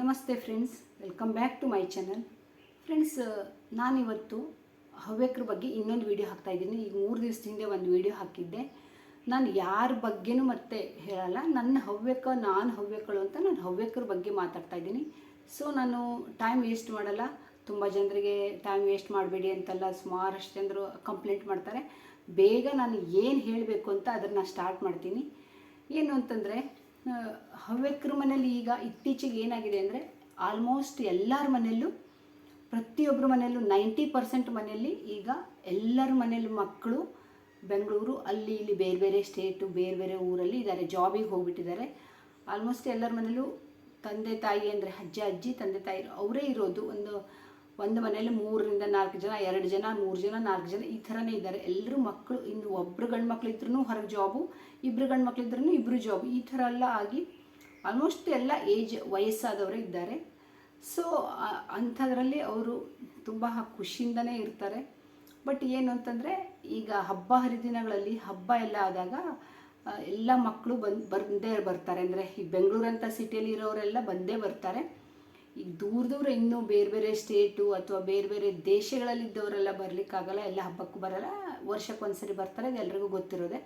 ನಮಸ್ತೆ friends welcome back to my channel friends ನಾನಿವತ್ತು ಹವ್ಯಕರ ಬಗ್ಗೆ ಇನ್ನೊಂದು ವಿಡಿಯೋ ಹಾಕ್ತಾ ಇದ್ದೀನಿ. ಈಗ ಮೂರು ದಿವಸದ ಹಿಂದೆ ಒಂದು ವಿಡಿಯೋ ಹಾಕಿದ್ದೆ. ನಾನು ಯಾರ ಬಗ್ಗೆನೂ ಮತ್ತೆ ಹೇಳಲ್ಲ. ನನ್ನ ಹವ್ಯಕ, ನಾನು ಹವ್ಯಕಳು ಅಂತ ನಾನು ಹವ್ಯಕರ ಬಗ್ಗೆ ಮಾತಾಡ್ತಾ ಇದ್ದೀನಿ. ಸೊ ನಾನು ಟೈಮ್ ವೇಸ್ಟ್ ಮಾಡಲ್ಲ. ತುಂಬ ಜನರಿಗೆ ಟೈಮ್ ವೇಸ್ಟ್ ಮಾಡಬೇಡಿ ಅಂತೆಲ್ಲ. ಸುಮಾರಷ್ಟು ಜನರು ಕಂಪ್ಲೇಂಟ್ ಮಾಡ್ತಾರೆ. ಬೇಗ ನಾನು ಏನು ಹೇಳಬೇಕು ಅಂತ ಅದನ್ನು ಸ್ಟಾರ್ಟ್ ಮಾಡ್ತೀನಿ. ಏನು ಅಂತಂದರೆ ಹವ್ಯಕರ ಮನೇಲಿ ಈಗ ಇತ್ತೀಚೆಗೆ ಏನಾಗಿದೆ ಅಂದರೆ ಆಲ್ಮೋಸ್ಟ್ ಎಲ್ಲರ ಮನೆಯಲ್ಲೂ ಪ್ರತಿಯೊಬ್ಬರ ಮನೆಯಲ್ಲೂ ನೈಂಟಿ ಪರ್ಸೆಂಟ್ ಮನೆಯಲ್ಲಿ ಈಗ ಎಲ್ಲರ ಮನೆಯಲ್ಲೂ ಮಕ್ಕಳು ಬೆಂಗಳೂರು, ಅಲ್ಲಿ ಇಲ್ಲಿ ಬೇರೆ ಬೇರೆ ಸ್ಟೇಟು ಬೇರೆ ಬೇರೆ ಊರಲ್ಲಿ ಇದ್ದಾರೆ ಜಾಬಿಗೆ ಹೋಗ್ಬಿಟ್ಟಿದ್ದಾರೆ. ಆಲ್ಮೋಸ್ಟ್ ಎಲ್ಲರ ಮನೆಯಲ್ಲೂ ತಂದೆ ತಾಯಿ ಅಂದರೆ ಅಜ್ಜ, ಅಜ್ಜಿ, ತಂದೆ ತಾಯಿ ಅವರೇ ಇರೋದು. ಒಂದು ಒಂದು ಮನೆಯಲ್ಲಿ ಮೂರರಿಂದ ನಾಲ್ಕು ಜನ, ಎರಡು ಜನ, ಮೂರು ಜನ, ನಾಲ್ಕು ಜನ ಈ ಥರನೇ ಇದ್ದಾರೆ. ಎಲ್ಲರೂ ಮಕ್ಕಳು, ಇನ್ನು ಒಬ್ಬರು ಗಂಡು ಮಕ್ಳು ಇದ್ರೂ ಹೊರಗೆ ಜಾಬು ಇಬ್ಬರು ಗಂಡು ಮಕ್ಳು ಇದ್ರೂ ಇಬ್ಬರು ಜಾಬ್ ಈ ಥರ ಎಲ್ಲ ಆಗಿ ಆಲ್ಮೋಸ್ಟ್ ಎಲ್ಲ ಏಜ್ ವಯಸ್ಸಾದವರೇ ಇದ್ದಾರೆ. ಸೊ ಅಂಥದ್ರಲ್ಲಿ ಅವರು ತುಂಬ ಖುಷಿಯಿಂದನೇ ಇರ್ತಾರೆ. ಬಟ್ ಏನು ಅಂತಂದರೆ, ಈಗ ಹಬ್ಬ ಹರಿದಿನಗಳಲ್ಲಿ, ಹಬ್ಬ ಎಲ್ಲ ಆದಾಗ ಎಲ್ಲ ಮಕ್ಕಳು ಬಂದು, ಬಂದೇ ಬರ್ತಾರೆ. ಅಂದರೆ ಈ ಬೆಂಗಳೂರಂಥ ಸಿಟಿಯಲ್ಲಿ ಇರೋರೆಲ್ಲ ಬಂದೇ ಬರ್ತಾರೆ. ಈಗ ದೂರ ದೂರ ಇನ್ನೂ ಬೇರೆ ಬೇರೆ ಸ್ಟೇಟು ಅಥವಾ ಬೇರೆ ಬೇರೆ ದೇಶಗಳಲ್ಲಿದ್ದವರೆಲ್ಲ ಬರಲಿಕ್ಕಾಗಲ್ಲ, ಎಲ್ಲ ಹಬ್ಬಕ್ಕೂ ಬರಲ್ಲ. ವರ್ಷಕ್ಕೊಂದ್ಸರಿ ಬರ್ತಾರೆ, ಅದು ಎಲ್ರಿಗೂ ಗೊತ್ತಿರೋದೆ.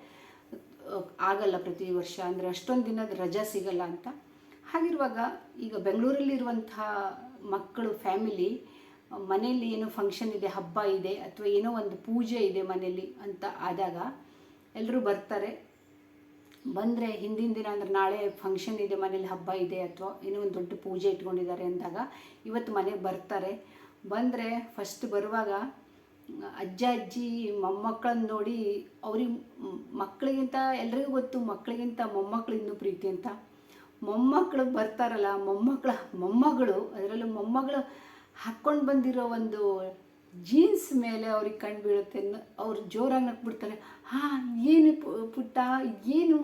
ಆಗಲ್ಲ ಪ್ರತಿ ವರ್ಷ, ಅಂದರೆ ಅಷ್ಟೊಂದು ದಿನದ ರಜಾ ಸಿಗಲ್ಲ ಅಂತ. ಹಾಗಿರುವಾಗ ಈಗ ಬೆಂಗಳೂರಲ್ಲಿರುವಂಥ ಮಕ್ಕಳು, ಫ್ಯಾಮಿಲಿ, ಮನೆಯಲ್ಲಿ ಏನೋ ಫಂಕ್ಷನ್ ಇದೆ, ಹಬ್ಬ ಇದೆ, ಅಥವಾ ಏನೋ ಒಂದು ಪೂಜೆ ಇದೆ ಮನೆಯಲ್ಲಿ ಅಂತ ಆದಾಗ ಎಲ್ಲರೂ ಬರ್ತಾರೆ. ಬಂದರೆ ಹಿಂದಿನ ದಿನ ಅಂದರೆ ನಾಳೆ ಫಂಕ್ಷನ್ ಇದೆ, ಮನೇಲಿ ಹಬ್ಬ ಇದೆ ಅಥವಾ ಏನೋ ಒಂದು ದೊಡ್ಡ ಪೂಜೆ ಇಟ್ಕೊಂಡಿದ್ದಾರೆ ಅಂದಾಗ ಇವತ್ತು ಮನೆಗೆ ಬರ್ತಾರೆ. ಬಂದರೆ ಫಸ್ಟ್ ಬರುವಾಗ ಅಜ್ಜ, ಅಜ್ಜಿ ಮೊಮ್ಮಕ್ಕಳನ್ನ ನೋಡಿ ಅವ್ರಿಗೆ ಮಕ್ಕಳಿಗಿಂತ ಎಲ್ರಿಗೂ ಗೊತ್ತು ಮಕ್ಕಳಿಗಿಂತ ಮೊಮ್ಮಕ್ಕಳು ಇನ್ನೂ ಪ್ರೀತಿ ಅಂತ. ಮೊಮ್ಮಕ್ಕಳು ಬರ್ತಾರಲ್ಲ ಮೊಮ್ಮಕ್ಕಳ ಮೊಮ್ಮಗಳು, ಅದರಲ್ಲೂ ಮೊಮ್ಮಗಳು ಹಾಕ್ಕೊಂಡು ಬಂದಿರೋ ಒಂದು ಜೀನ್ಸ್ ಮೇಲೆ ಅವ್ರಿಗೆ ಕಣ್ಣು ಬೀಳುತ್ತೆ ಅವ್ರು ಜೋರಾಗಿ ನಕ್ಬಿಡ್ತಾರೆ ಹಾಂ, ಏನು ಪುಟ್ಟ, ಏನು?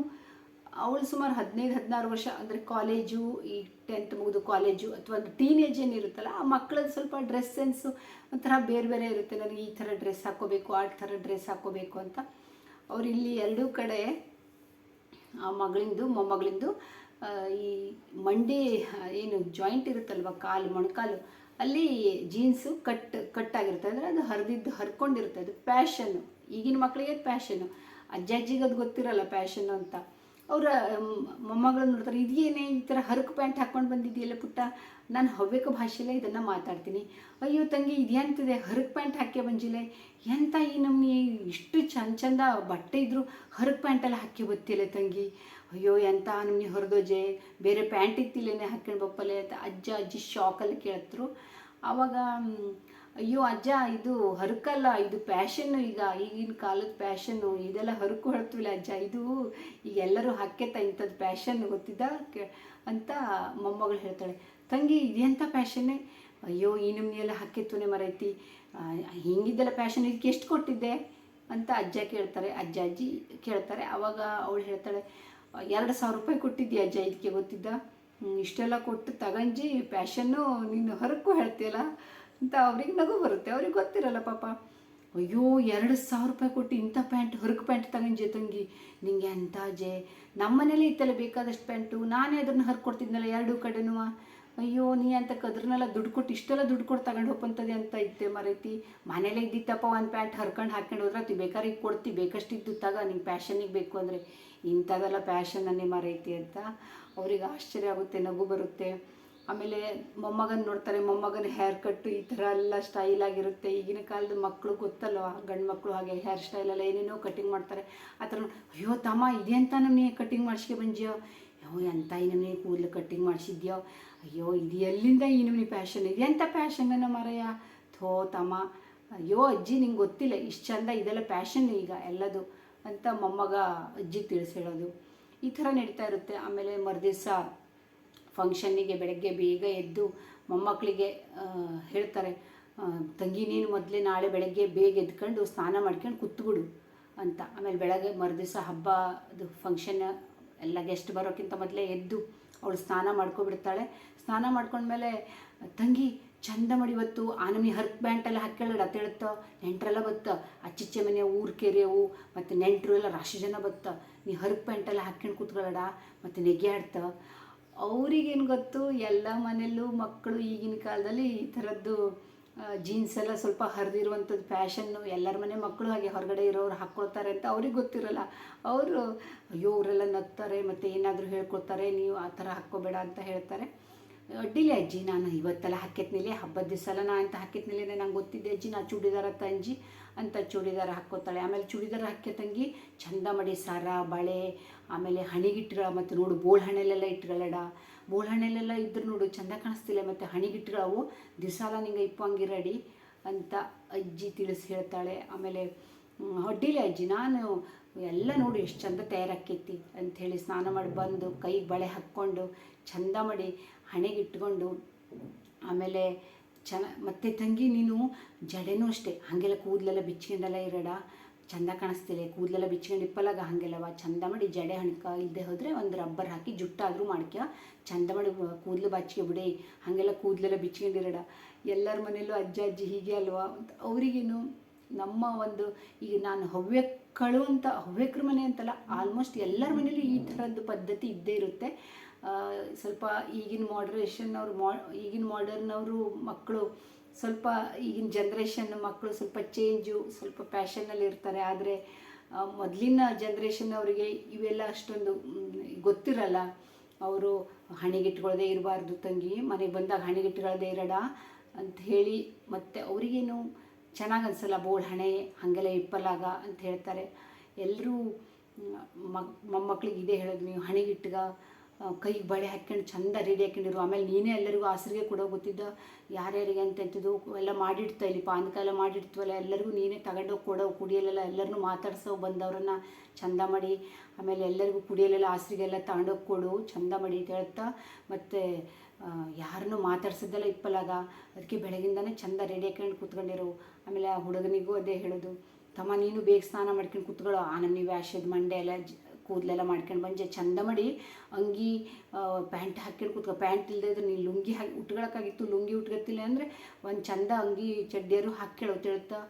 ಅವಳು ಸುಮಾರು ಹದಿನೈದು, ಹದಿನಾರು ವರ್ಷ ಅಂದರೆ ಕಾಲೇಜು, ಈ ಟೆಂತ್ ಮುಗಿದು ಕಾಲೇಜು ಅಥವಾ ಒಂದು ಟೀನೇಜ್ ಏನಿರುತ್ತಲ್ಲ ಆ ಮಕ್ಕಳದ್ದು ಸ್ವಲ್ಪ ಡ್ರೆಸ್ ಸೆನ್ಸು ಒಂಥರ ಬೇರೆ ಬೇರೆ ಇರುತ್ತೆ. ನನಗೆ ಈ ಥರ ಡ್ರೆಸ್ ಹಾಕೋಬೇಕು, ಆ ಥರ ಡ್ರೆಸ್ ಹಾಕೋಬೇಕು ಅಂತ. ಅವ್ರು ಇಲ್ಲಿ ಎರಡೂ ಕಡೆ, ಆ ಮಗಳಿಂದು, ಮೊಮ್ಮಗಳಿಂದು ಈ ಮಂಡಿ ಏನು ಜಾಯಿಂಟ್ ಇರುತ್ತಲ್ವ, ಕಾಲು, ಮೊಣಕಾಲು ಅಲ್ಲಿ ಜೀನ್ಸು ಕಟ್ ಕಟ್ ಆಗಿರುತ್ತೆ ಅಂದರೆ ಅದು ಹರಿದಿದ್ದು, ಹರ್ಕೊಂಡಿರುತ್ತೆ. ಅದು ಪ್ಯಾಷನ್ನು. ಈಗಿನ ಮಕ್ಕಳಿಗೆ ಪ್ಯಾಷನ್ನು. ಅಜ್ಜ ಅಜ್ಜಿಗೆ ಅದು ಗೊತ್ತಿರಲ್ಲ ಪ್ಯಾಷನ್ನು ಅಂತ. ಅವರ ಮೊಮ್ಮಗಳು ನೋಡ್ತಾರೆ. ಇದೇನೇ ಈ ಥರ ಹರಕು ಪ್ಯಾಂಟ್ ಹಾಕ್ಕೊಂಡು ಬಂದಿದೆಯಲ್ಲ ಪುಟ್ಟ? ನಾನು ಹವ್ಯಕ ಭಾಷೆಯಲ್ಲೇ ಇದನ್ನು ಮಾತಾಡ್ತೀನಿ. ಅಯ್ಯೋ ತಂಗಿ ಇದೆಂತಿದೆ ಹರಕು ಪ್ಯಾಂಟ್ ಹಾಕಿ ಬಂಜಿಲೆ ಎಂತ ಈ ನಮ್ಮನಿ ಇಷ್ಟು ಚಂದ ಚಂದ ಬಟ್ಟೆ ಇದ್ರು ಹರಕು ಪ್ಯಾಂಟೆಲ್ಲ ಹಾಕಿ ಬತ್ತಿಲ್ಲ ತಂಗಿ. ಅಯ್ಯೋ ಎಂತ ನಮ್ಮನಿ ಹೊರದೋಜೆ? ಬೇರೆ ಪ್ಯಾಂಟ್ ಇತ್ತಿಲ್ಲೇನೆ ಹಾಕ್ಕೊಂಡು ಬಪ್ಪಲೆ ಅಂತ ಅಜ್ಜ ಅಜ್ಜಿ ಶಾಕಲ್ಲಿ ಕೇಳ್ತರು. ಆವಾಗ ಮ್, ಅಯ್ಯೋ ಅಜ್ಜ, ಇದು ಹರಕಲ್ಲ, ಇದು ಪ್ಯಾಷನ್ನು ಈಗ, ಈಗಿನ ಕಾಲದ ಪ್ಯಾಷನ್ನು ಇದೆಲ್ಲ ಹರಕು ಹೊರತ್ವಿಲ್ಲ ಅಜ್ಜ. ಇದು ಈಗ ಎಲ್ಲರೂ ಹಾಕ್ಯತ ಇಂಥದ್ದು ಪ್ಯಾಷನ್ ಗೊತ್ತಿದ್ದ ಅಂತ ಮೊಮ್ಮಗಳು ಹೇಳ್ತಾಳೆ. ತಂಗಿ ಇದೆಂಥ ಪ್ಯಾಷನ್ನೇ ಅಯ್ಯೋ, ಈ ನಮ್ನಿ ಎಲ್ಲ ಹಾಕಿತ್ತುನೆ ಮರೈತಿ ಹಿಂಗಿದ್ದೆಲ್ಲ ಪ್ಯಾಷನ್ ಇದಕ್ಕೆ ಎಷ್ಟು ಕೊಟ್ಟಿದ್ದೆ? ಅಂತ ಅಜ್ಜ ಕೇಳ್ತಾರೆ. ಅಜ್ಜ ಅಜ್ಜಿ ಕೇಳ್ತಾರೆ. ಅವಾಗ ಅವಳು ಹೇಳ್ತಾಳೆ, ಎರಡು ಸಾವಿರ ರೂಪಾಯಿ ಕೊಟ್ಟಿದ್ದೆ ಅಜ್ಜ ಇದಕ್ಕೆ ಗೊತ್ತಿದ್ದ? ಇಷ್ಟೆಲ್ಲ ಕೊಟ್ಟು ತಗಂಜಿ ಪ್ಯಾಷನ್ನು ನೀನು ಹೊರಕ್ಕೂ ಹೇಳ್ತೀಯಲ್ಲ ಅಂತ ಅವ್ರಿಗೆ ನಗು ಬರುತ್ತೆ. ಅವ್ರಿಗೆ ಗೊತ್ತಿರಲ್ಲ ಪಾಪ. ಅಯ್ಯೋ, ಎರಡು ಸಾವಿರ ರೂಪಾಯಿ ಕೊಟ್ಟು ಇಂಥ ಪ್ಯಾಂಟ್ ಹೊರಗೆ ಪ್ಯಾಂಟ್ ತಗೊಂಡು ತಂಗಿ. ನಿಂಗೆ ಅಂಥ ಜೆ. ನಮ್ಮನೇಲಿ ಇತ್ತಲ್ಲ ಬೇಕಾದಷ್ಟು ಪ್ಯಾಂಟು. ನಾನೇ ಅದನ್ನು ಹರ್ಕೊಡ್ತಿದ್ನಲ್ಲ ಎರಡೂ ಕಡೆನೂ. ಅಯ್ಯೋ, ನೀ ಅಂತ ಕದ್ರನೆಲ್ಲ ದುಡ್ಡು ಕೊಟ್ಟು ಇಷ್ಟೆಲ್ಲ ದುಡ್ಡು ಕೊಟ್ಟು ತಗೊಂಡು ಹೋಗ್ಬಂತದೆ ಅಂತ ಇದ್ದೆ ಮರೈತಿ. ಮನೇಲೆ ಇದ್ದಿತ್ತಪ್ಪ ಒಂದು ಪ್ಯಾಂಟ್ ಹರ್ಕೊಂಡು ಹಾಕ್ಕೊಂಡು ಹೋದ್ರೆ ತಿ ಬೇಕಾದ್ರೆ ಈಗ ಕೊಡ್ತಿ. ಬೇಕಷ್ಟಿದ್ದು ತಗ, ನಿಂಗೆ ಪ್ಯಾಷನಿಗೆ ಬೇಕು ಅಂದರೆ. ಇಂಥದೆಲ್ಲ ಪ್ಯಾಷನನ್ನೇ ಮರೈತಿ ಅಂತ. ಅವ್ರಿಗೆ ಆಶ್ಚರ್ಯ ಆಗುತ್ತೆ, ನಗು ಬರುತ್ತೆ. ಆಮೇಲೆ ಮೊಮ್ಮಗನ ನೋಡ್ತಾರೆ, ಮೊಮ್ಮಗನ ಹೇರ್ ಕಟ್ಟು ಈ ಥರ ಎಲ್ಲ ಸ್ಟೈಲ್ ಆಗಿರುತ್ತೆ. ಈಗಿನ ಕಾಲದ ಮಕ್ಕಳು ಗೊತ್ತಲ್ವ? ಗಂಡು ಮಕ್ಕಳು ಹಾಗೆ ಹೇರ್ ಸ್ಟೈಲೆಲ್ಲ ಏನೇನೋ ಕಟಿಂಗ್ ಮಾಡ್ತಾರೆ. ಆ ಥರ ಅಯ್ಯೋ ತಮ್ಮ ಇದೆಂತ ನಮಗೆ ಕಟ್ಟಿಂಗ್ ಮಾಡಿಸ್ಕೆ ಬಂದ್ಯೋ? ಅಯ್ಯೋ, ಎಂತ ಈ ಕೂದಲು ಕಟ್ಟಿಂಗ್ ಮಾಡಿಸಿದ್ಯೋ? ಅಯ್ಯೋ ಇದು ಎಲ್ಲಿಂದ ಈ ಇದೆ ಪ್ಯಾಷನ್ ನಮ್ಮ ಮರಯ್ಯ? ಥೋ ತಮ್ಮ, ಅಯ್ಯೋ ಅಜ್ಜಿ ನಿಂಗೆ ಗೊತ್ತಿಲ್ಲ, ಇಷ್ಟು ಚಂದ ಇದೆಲ್ಲ ಪ್ಯಾಷನ್ ಈಗ ಎಲ್ಲದು ಅಂತ ಮೊಮ್ಮಗ ಅಜ್ಜಿ ತಿಳಿಸಿಡೋದು ಈ ಥರ ನಡೀತಾ ಇರುತ್ತೆ. ಆಮೇಲೆ ಮರುದಿವ್ಸ ಫಂಕ್ಷನ್ನಿಗೆ ಬೆಳಗ್ಗೆ ಬೇಗ ಎದ್ದು ಮೊಮ್ಮಕ್ಕಳಿಗೆ ಹೇಳ್ತಾರೆ ತಂಗಿ, ನೀನು ಮೊದಲೇ ನಾಳೆ ಬೆಳಗ್ಗೆ ಬೇಗ ಎದ್ಕೊಂಡು ಸ್ನಾನ ಮಾಡ್ಕೊಂಡು ಕೂತ್ಬಿಡು ಅಂತ. ಆಮೇಲೆ ಬೆಳಗ್ಗೆ ಮರುದಿವಸ ಹಬ್ಬದ ಫಂಕ್ಷನ್, ಎಲ್ಲ ಗೆಸ್ಟ್ ಬರೋಕ್ಕಿಂತ ಮೊದಲೇ ಎದ್ದು ಅವಳು ಸ್ನಾನ ಮಾಡ್ಕೊಬಿಡ್ತಾಳೆ. ಸ್ನಾನ ಮಾಡ್ಕೊಂಡ್ಮೇಲೆ, ತಂಗಿ, ಚಂದ ಮಾಡಿ ಇವತ್ತು ಆನಮಿ ಹರ್ಕ್ ಪ್ಯಾಂಟೆಲ್ಲ ಎಲ್ಲ ಹಾಕ್ಕೊಳ್ಳೋಣ ಅತ್ತೇಳುತ್ತೋ ನೆಂಟ್ರೆಲ್ಲ ಬತ್ತ. ಅಚ್ಚಿಚ್ಚೆ ಮನೆ, ಊರು ಕೆರೆಯವು, ಮತ್ತು ನೆಂಟರು ಎಲ್ಲ ರಾಶಿ ಜನ ಬತ್ತ. ನೀ ಹರ್ಕ್ ಪ್ಯಾಂಟೆಲ್ಲ ಹಾಕ್ಕೊಂಡು ಕೂತ್ಕೊಳ್ಳೋಣ ಮತ್ತು ನೆಗೆ ಆಡ್ತ ಅವ್ರಿಗೇನು ಗೊತ್ತು? ಎಲ್ಲ ಮನೆಯಲ್ಲೂ ಮಕ್ಕಳು ಈಗಿನ ಕಾಲದಲ್ಲಿ ಈ ಥರದ್ದು ಜೀನ್ಸ್ ಎಲ್ಲ ಸ್ವಲ್ಪ ಹರಿದಿರುವಂಥದ್ದು ಫ್ಯಾಷನ್ನು ಎಲ್ಲರ ಮನೆ ಮಕ್ಕಳು ಹಾಗೆ ಹೊರಗಡೆ ಇರೋರು ಹಾಕ್ಕೊಳ್ತಾರೆ ಅಂತ ಅವ್ರಿಗೆ ಗೊತ್ತಿರಲ್ಲ. ಅವರು, ಅಯ್ಯೋ, ಅವರೆಲ್ಲ ನಗ್ತಾರೆ, ಮತ್ತು ಏನಾದರೂ ಹೇಳ್ಕೊಡ್ತಾರೆ, ನೀವು ಆ ಥರ ಹಾಕ್ಕೋಬೇಡ ಅಂತ ಹೇಳ್ತಾರೆ. ಅಡ್ಡಿಲ್ಲ ಅಜ್ಜಿ, ನಾನು ಇವತ್ತೆಲ್ಲ ಹಾಕಿದ್ನಿಲೆ ಹಬ್ಬದ ದಿವಸ ನಾ ಅಂತ ಹಾಕಿದ್ನಿಲೆ ನಂಗೆ ಗೊತ್ತಿದ್ದೆ ಅಜ್ಜಿ, ನಾ ಚೂಡಿದಾರ ತಂಜಿ ಅಂತ ಚೂಡಿದಾರ ಹಾಕ್ಕೋತಾಳೆ. ಆಮೇಲೆ ಚೂಡಿದಾರ ಹಾಕಿ ತಂಗಿ, ಚಂದ ಮಾಡಿ ಸಾರ, ಬಳೆ, ಆಮೇಲೆ ಹಣಿಗಿಟ್ಟುಗಳ ಮತ್ತು ನೋಡು ಬೋಳ್ ಹಣ್ಣಲ್ಲೆಲ್ಲ ಇಟ್ಗಳಡ ಬೋಳ್ ಹಣ್ಣಲ್ಲೆಲ್ಲ ಇದ್ರೆ ನೋಡು ಚಂದ ಕಾಣಿಸ್ತಿಲ್ಲ ಮತ್ತು ಹಣಿಗಿಟ್ಗಳವು ದಿವಸಾಲ ನಿಂಗೆ ಇಪ್ಪಂಗಿ ರೆಡಿ ಅಂತ ಅಜ್ಜಿ ತಿಳಿಸಿ ಹೇಳ್ತಾಳೆ. ಆಮೇಲೆ ಅಡ್ಡಿಲ್ಲ ಅಜ್ಜಿ, ನಾನು ಎಲ್ಲ ನೋಡಿ ಎಷ್ಟು ಚಂದ ತಯಾರಾಕೈತಿ ಅಂಥೇಳಿ ಸ್ನಾನ ಮಾಡಿ ಬಂದು ಕೈಗೆ ಬಳೆ ಹಾಕ್ಕೊಂಡು ಚಂದ ಮಾಡಿ ಹಣೆಗೆ ಇಟ್ಕೊಂಡು ಆಮೇಲೆ ಚೆನ್ನ ಮತ್ತೆ ತಂಗಿ ನೀನು ಜಡೆನೂ ಅಷ್ಟೇ, ಹಾಗೆಲ್ಲ ಕೂದಲೆಲ್ಲ ಬಿಚ್ಕೊಂಡೆಲ್ಲ ಇರೋಡ, ಚಂದ ಕಾಣಿಸ್ತಿಲ್ಲ, ಕೂದಲೆಲ್ಲ ಬಿಚ್ಕೊಂಡು ಇಪ್ಪಲಾಗ ಹಾಗೆಲ್ಲವ, ಚಂದ ಮಾಡಿ ಜಡೆ ಹಣ್ಕ ಇಲ್ಲದೆ ಹೋದರೆ ಒಂದು ರಬ್ಬರ್ ಹಾಕಿ ಜುಟ್ಟಾದರೂ ಮಾಡ್ಕ್ಯ, ಚಂದ ಮಾಡಿ ಕೂದಲು ಬಾಚಿಗೆ ಬಿಡಿ, ಹಾಗೆಲ್ಲ ಕೂದಲೆಲ್ಲ ಬಿಚ್ಕೊಂಡಿರೋಡ ಎಲ್ಲರ ಮನೆಯಲ್ಲೂ ಅಜ್ಜ ಅಜ್ಜಿ ಹೀಗೆ ಅಲ್ವಾ, ಅವರಿಗೇನು ನಮ್ಮ ಒಂದು ಈಗ ನಾನು ಹವ್ಯಕ್ಕಳು ಅಂತ, ಹವ್ಯಕ್ರ ಮನೆ ಅಂತಲ್ಲ ಆಲ್ಮೋಸ್ಟ್ ಎಲ್ಲರ ಮನೇಲಿ ಈ ಥರದ್ದು ಪದ್ಧತಿ ಇದ್ದೇ ಇರುತ್ತೆ. ಸ್ವಲ್ಪ ಈಗಿನ ಮಾಡ್ರೇಷನ್ ಅವ್ರು ಮಾ, ಈಗಿನ ಮಾಡರ್ನವರು ಮಕ್ಕಳು ಸ್ವಲ್ಪ ಈಗಿನ ಜನ್ರೇಷನ್ ಮಕ್ಕಳು ಸ್ವಲ್ಪ ಚೇಂಜು ಸ್ವಲ್ಪ ಪ್ಯಾಷನಲ್ಲಿ ಇರ್ತಾರೆ. ಆದರೆ ಮೊದಲಿನ ಜನ್ರೇಷನ್ ಅವರಿಗೆ ಇವೆಲ್ಲ ಅಷ್ಟೊಂದು ಗೊತ್ತಿರಲ್ಲ. ಅವರು ಹಣೆಗಿಟ್ಕೊಳ್ಳದೆ ಇರಬಾರ್ದು ತಂಗಿ, ಮನೆಗೆ ಬಂದಾಗ ಹಣೆಗಿಟ್ಕೊಳ್ಳದೆ ಇರೋಣ ಅಂತ ಹೇಳಿ ಮತ್ತು ಅವರಿಗೇನು ಚೆನ್ನಾಗಿ ಅನ್ಸಲ್ಲ ಬೋಳ್ ಹಣೆ, ಹಾಗೆಲ್ಲ ಇಪ್ಪಲಾಗ ಅಂತ ಹೇಳ್ತಾರೆ. ಎಲ್ಲರೂ ಮಕ್ ಮೊಮ್ಮಕ್ಳಿಗೆ ಇದೇ ಹೇಳೋದು, ನೀವು ಹಣೆಗಿಟ್ಗ ಕೈಗೆ ಬಳೆ ಹಾಕ್ಕೊಂಡು ಚಂದ ರೆಡಿ ಹಾಕೊಂಡಿರು ಆಮೇಲೆ ನೀನೇ ಎಲ್ಲರಿಗೂ ಆಸರಿಗೆ ಕೊಡೋ ಗೊತ್ತಿದ್ದ, ಯಾರ್ಯಾರಿಗೆ ಅಂತ ಅಂತಿದ್ದು ಎಲ್ಲ ಮಾಡಿಡ್ತಾ ಇಲ್ಲಿ ಪಾನಕ ಎಲ್ಲ ಮಾಡಿಡ್ತೀವಲ್ಲ, ಎಲ್ಲರಿಗೂ ನೀನೇ ತಗೊಂಡೋಗಿ ಕೊಡೋ ಕುಡಿಯಲೆಲ್ಲ ಎಲ್ಲರನ್ನೂ ಮಾತಾಡ್ಸೋ ಬಂದವ್ರನ್ನ ಚಂದ ಮಾಡಿ, ಆಮೇಲೆ ಎಲ್ಲರಿಗೂ ಕುಡಿಯಲೆಲ್ಲ ಆಸರಿಗೆಲ್ಲ ತಗೊಂಡೋಗಿ ಕೊಡು, ಚಂದ ಮಾಡಿ, ಅಂತ ಹೇಳ್ತಾ, ಮತ್ತು ಯಾರನ್ನೂ ಮಾತಾಡ್ಸಿದ್ದೆಲ್ಲ ಇಪ್ಪಲಾಗ. ಅದಕ್ಕೆ ಬೆಳಗಿಂದನೇ ಚಂದ ರೆಡಿ ಹಾಕೊಂಡು ಕೂತ್ಕೊಂಡಿರು. ಆಮೇಲೆ ಆ ಹುಡುಗನಿಗೂ ಅದೇ ಹೇಳೋದು. ತಮ್ಮ, ನೀನು ಬೇಗ ಸ್ನಾನ ಮಾಡ್ಕೊಂಡು ಕೂತ್ಕೊಳ್ಳೋ. ಆ ನೀವು ವ್ಯಾಶದ ಮಂಡೆ ಎಲ್ಲ ಕೂದಲೆಲ್ಲ ಮಾಡ್ಕೊಂಡು ಬಂಜೆ ಚಂದ ಮಾಡಿ. ಅಂಗಿ ಪ್ಯಾಂಟ್ ಹಾಕ್ಕೊಂಡು ಕೂತ್ಕೊ. ಪ್ಯಾಂಟ್ ಇಲ್ಲದೆ ಇದ್ರೆ ನೀನು ಲುಂಗಿ ಹಾಕಿ, ಉಟ್ಕೊಳಕ್ಕಾಗಿತ್ತು. ಲುಂಗಿ ಉಟ್ಕೊತಿಲ್ಲ ಅಂದರೆ ಒಂದು ಚಂದ ಅಂಗಿ ಚಡ್ಡಿಯರು ಹಾಕ್ಕೊಳ್ಳೋ ಹೇಳ್ತಾ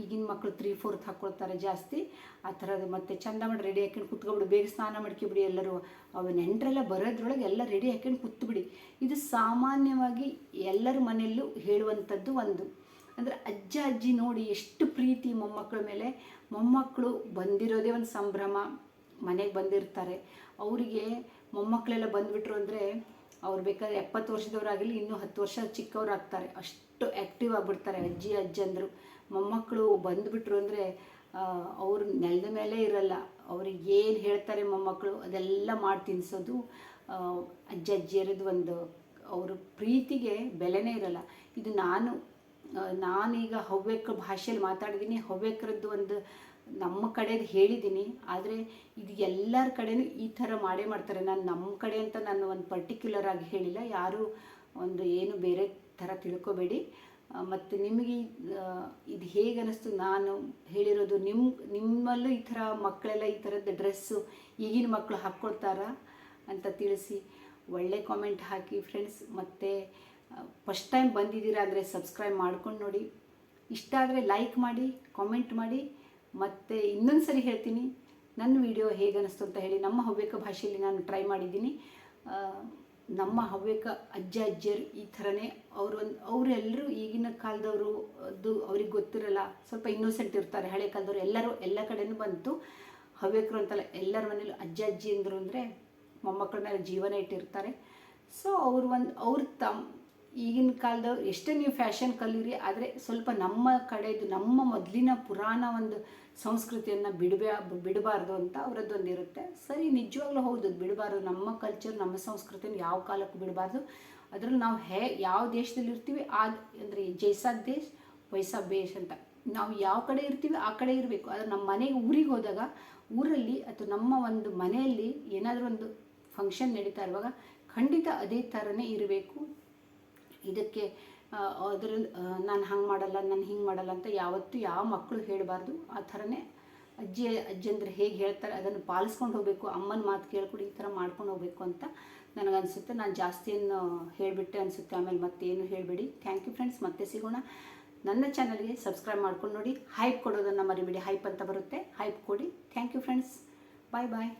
ಈಗಿನ ಮಕ್ಕಳು ತ್ರೀ ಫೋರ್ತ್ ಹಾಕ್ಕೊಳ್ತಾರೆ ಜಾಸ್ತಿ. ಆ ಥರದ್ದು ಮತ್ತೆ ಚಂದ ಮಾಡಿ ರೆಡಿ ಹಾಕೊಂಡು ಕುತ್ಕೊಬಿಡು. ಬೇಗ ಸ್ನಾನ ಮಾಡ್ಕೊಬಿಡಿ ಎಲ್ಲರೂ. ಅವು ನೆಂಟರೆಲ್ಲ ಬರೋದ್ರೊಳಗೆ ಎಲ್ಲ ರೆಡಿ ಹಾಕೊಂಡು ಕೂತ್ಬಿಡಿ. ಇದು ಸಾಮಾನ್ಯವಾಗಿ ಎಲ್ಲರ ಮನೆಯಲ್ಲೂ ಹೇಳುವಂಥದ್ದು ಒಂದು. ಅಂದರೆ ಅಜ್ಜ, ಅಜ್ಜಿ ನೋಡಿ ಎಷ್ಟು ಪ್ರೀತಿ ಮೊಮ್ಮಕ್ಕಳ ಮೇಲೆ. ಮೊಮ್ಮಕ್ಕಳು ಬಂದಿರೋದೇ ಒಂದು ಸಂಭ್ರಮ. ಮನೆಗೆ ಬಂದಿರ್ತಾರೆ. ಅವರಿಗೆ ಮೊಮ್ಮಕ್ಕಳೆಲ್ಲ ಬಂದುಬಿಟ್ರು ಅಂದರೆ ಅವ್ರು ಬೇಕಾದ್ರೆ ಎಪ್ಪತ್ತು ವರ್ಷದವರಾಗಲಿ ಇನ್ನೂ ಹತ್ತು ವರ್ಷ ಚಿಕ್ಕವ್ರು ಆಗ್ತಾರೆ ಅಷ್ಟು ಆ್ಯಕ್ಟಿವ್ ಆಗಿಬಿಡ್ತಾರೆ ಅಜ್ಜಿ ಅಜ್ಜಂದರು ಮೊಮ್ಮಕ್ಕಳು ಬಂದುಬಿಟ್ರು ಅಂದರೆ ಅವ್ರು ನೆಲದ ಮೇಲೆ ಇರಲ್ಲ. ಅವ್ರಿಗೆ ಏನು ಹೇಳ್ತಾರೆ ಮೊಮ್ಮಕ್ಕಳು ಅದೆಲ್ಲ ಮಾಡಿ ತಿನ್ನಿಸೋದು ಆ, ಅಜ್ಜ ಅಜ್ಜಿಯರದ್ದು ಒಂದು ಅವ್ರ ಪ್ರೀತಿಗೆ ಬೆಲೆನೇ ಇರಲ್ಲ. ಇದು ನಾನು ನಾನೀಗ ಹವ್ಯಕ ಭಾಷೆಯಲ್ಲಿ ಮಾತಾಡಿದ್ದೀನಿ ಹವ್ಯಕರದ್ದು ಒಂದು ನಮ್ಮ ಕಡೆದು ಹೇಳಿದ್ದೀನಿ ಆದರೆ ಇದು ಎಲ್ಲರ ಕಡೆನೂ ಈ ಥರ ಮಾಡೇ ಮಾಡ್ತಾರೆ. ನಾನು ನಮ್ಮ ಕಡೆ ಅಂತ ನಾನು ಒಂದು ಪರ್ಟಿಕ್ಯುಲರ್ ಆಗಿ ಹೇಳಿಲ್ಲ, ಯಾರು ಒಂದು ಏನು ಬೇರೆ ಥರ ತಿಳ್ಕೊಬೇಡಿ. ಮತ್ತು ನಿಮಗೆ ಇದು ಹೇಗೆ ಅನ್ನಿಸ್ತು ನಾನು ಹೇಳಿರೋದು ನಿಮ್ಮ ನಿಮ್ಮಲ್ಲೂ ಈ ಥರ ಮಕ್ಕಳೆಲ್ಲ ಈ ಥರದ್ದು ಡ್ರೆಸ್ಸು ಈಗಿನ ಮಕ್ಕಳು ಹಾಕ್ಕೊಳ್ತಾರಾ ಅಂತ ತಿಳಿಸಿ ಒಳ್ಳೆ ಕಾಮೆಂಟ್ ಹಾಕಿ ಫ್ರೆಂಡ್ಸ್ ಮತ್ತು ಫಸ್ಟ್ ಟೈಮ್ ಬಂದಿದ್ದೀರಾ ಅಂದರೆ ಸಬ್ಸ್ಕ್ರೈಬ್ ಮಾಡ್ಕೊಂಡು ನೋಡಿ. ಇಷ್ಟ ಆದರೆ ಲೈಕ್ ಮಾಡಿ ಕಾಮೆಂಟ್ ಮಾಡಿ. ಮತ್ತು ಇನ್ನೊಂದು ಸರಿ ಹೇಳ್ತೀನಿ ನನ್ನ ವಿಡಿಯೋ ಹೇಗೆ ಅನ್ನಿಸ್ತು ಅಂತ ಹೇಳಿ ನಮ್ಮ ಹವ್ಯಕ ಭಾಷೆಯಲ್ಲಿ ನಾನು ಟ್ರೈ ಮಾಡಿದ್ದೀನಿ. ನಮ್ಮ ಹವ್ಯಕ ಅಜ್ಜ ಅಜ್ಜಿಯರು ಈ ಥರನೇ ಒಂದು ಅವರೆಲ್ಲರೂ ಈಗಿನ ಕಾಲದವರು, ಅದು ಅವ್ರಿಗೆ ಗೊತ್ತಿರಲ್ಲ, ಸ್ವಲ್ಪ ಇನ್ನೋಸೆಂಟ್ ಇರ್ತಾರೆ. ಹಳೆ ಕಾಲದವರು ಎಲ್ಲರೂ ಎಲ್ಲ ಕಡೆಯೂ ಬಂತು. ಹವ್ಯಕರು ಅಂತಲ್ಲ ಎಲ್ಲರ ಮನೇಲೂ ಅಜ್ಜ, ಅಜ್ಜಿ ಅಂದರು ಅಂದರೆ ಮೊಮ್ಮಕ್ಕಳ ಮೇಲೆ ಜೀವನ ಇಟ್ಟಿರ್ತಾರೆ. ಸೊ ಅವ್ರು ಒಂದು, ಅವ್ರ ತಮ್ಮ ಈಗಿನ ಕಾಲದವ್ರು ಎಷ್ಟೇ ನೀವು ಫ್ಯಾಷನ್ ಕಲೀರಿ, ಆದರೆ ಸ್ವಲ್ಪ ನಮ್ಮ ಕಡೆದು ನಮ್ಮ ಮೊದಲಿನ ಪುರಾಣ ಒಂದು ಸಂಸ್ಕೃತಿಯನ್ನು ಬಿಡಬೇ, ಬಿಡಬಾರ್ದು ಅಂತ ಅವರದ್ದೊಂದು ಇರುತ್ತೆ. ಸರಿ, ನಿಜವಾಗ್ಲೂ ಹೌದು ಬಿಡಬಾರ್ದು. ನಮ್ಮ ಕಲ್ಚರ್ ನಮ್ಮ ಸಂಸ್ಕೃತಿನ ಯಾವ ಕಾಲಕ್ಕೂ ಬಿಡಬಾರ್ದು. ಅದರಲ್ಲಿ ನಾವು ಹೇ, ಯಾವ ದೇಶದಲ್ಲಿ ಇರ್ತೀವಿ? ಆ ಅಂದರೆ ಜೈಸಾ ದೇಶ್ ವೈಸಾ ಬೇಷ್ ಅಂತ. ನಾವು ಯಾವ ಕಡೆ ಇರ್ತೀವಿ? ಆ ಕಡೆ ಇರಬೇಕು. ಆದರೆ ನಮ್ಮ ಮನೆಗೆ ಊರಿಗೆ ಹೋದಾಗ, ಊರಲ್ಲಿ ಅಥವಾ ನಮ್ಮ ಒಂದು ಮನೆಯಲ್ಲಿ ಏನಾದರೂ ಒಂದು ಫಂಕ್ಷನ್ ನಡೀತಾ ಇರುವಾಗ ಖಂಡಿತ ಅದೇ ಥರನೇ ಇರಬೇಕು. ಇದಕ್ಕೆ ಅದ್ರ ನಾನು ಹಂಗೆ ಮಾಡಲ್ಲ, ನಾನು ಹಿಂಗೆ ಮಾಡಲ್ಲ ಅಂತ ಯಾವತ್ತೂ ಯಾವ ಮಕ್ಕಳು ಹೇಳಬಾರ್ದು. ಆ ಥರನೇ ಅಜ್ಜಿ ಅಜ್ಜಂದ್ರೆ ಹೇಗೆ ಹೇಳ್ತಾರೆ ಅದನ್ನು ಪಾಲಿಸ್ಕೊಂಡು ಹೋಗಬೇಕು, ಅಮ್ಮನ ಮಾತು ಕೇಳ್ಕೊಡಿ, ಈ ಥರ ಮಾಡ್ಕೊಂಡು ಹೋಗಬೇಕು ಅಂತ ನನಗನ್ಸುತ್ತೆ. ನಾನು ಜಾಸ್ತಿ ಏನು ಹೇಳಿಬಿಟ್ಟೆ ಅನಿಸುತ್ತೆ, ಆಮೇಲೆ ಮತ್ತೇನು ಹೇಳಬೇಡಿ. ಥ್ಯಾಂಕ್ ಯು ಫ್ರೆಂಡ್ಸ್ ಮತ್ತೆ ಸಿಗೋಣ. ನನ್ನ ಚಾನಲ್ಗೆ ಸಬ್ಸ್ಕ್ರೈಬ್ ಮಾಡ್ಕೊಂಡು ನೋಡಿ ಹೈಪ್ ಕೊಡೋದನ್ನು ಮರಿಬೇಡಿ ಹೈಪ್ ಅಂತ ಬರುತ್ತೆ. ಹೈಪ್ ಕೊಡಿ. Thank you friends bye bye